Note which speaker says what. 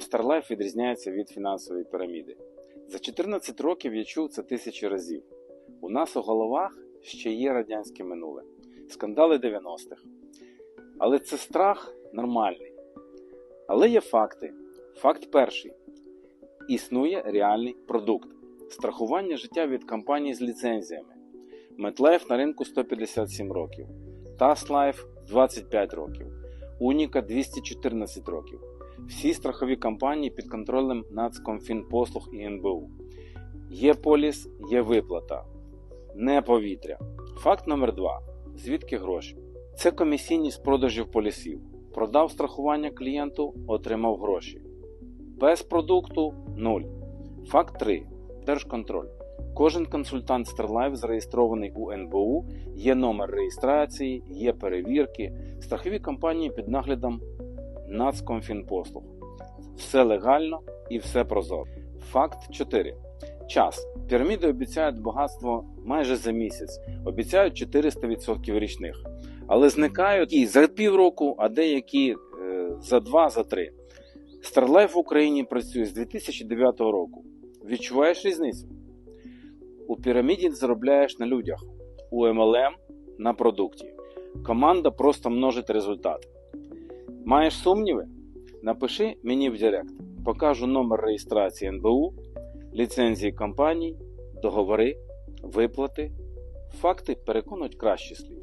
Speaker 1: StarLife відрізняється від фінансової піраміди? За 14 років я чув це тисячі разів. У нас у головах ще є радянське минуле, скандали 90-х. Але це страх нормальний. Але є факти. Факт перший: існує реальний продукт страхування життя від компаній з ліцензіями. MetLife на ринку 157 років, TaskLife 25 років, Уніка 214 років. Всі страхові компанії під контролем Нацкомфінпослуг і НБУ. Є поліс, є виплата, не повітря. Факт номер 2 Звідки гроші? Це комісійні з продажів полісів. Продав страхування клієнту, отримав гроші. Без продукту 0. Факт 3. Держконтроль. Кожен консультант StarLife зареєстрований у НБУ, є номер реєстрації, є перевірки, страхові компанії під наглядом Нацкомфінпослуг. Все легально і все прозоро. Факт 4. Час. Піраміди обіцяють багатство майже за місяць, обіцяють 400% річних, але зникають і за півроку, а деякі е, за два, за три. StarLife в Україні працює з 2009 року. Відчуваєш різницю? У піраміді заробляєш на людях, у MLM на продукті. Команда просто множить результат. Маєш сумніви? Напиши мені в Директ. Покажу номер реєстрації НБУ, ліцензії компаній, договори, виплати. Факти переконують краще слів.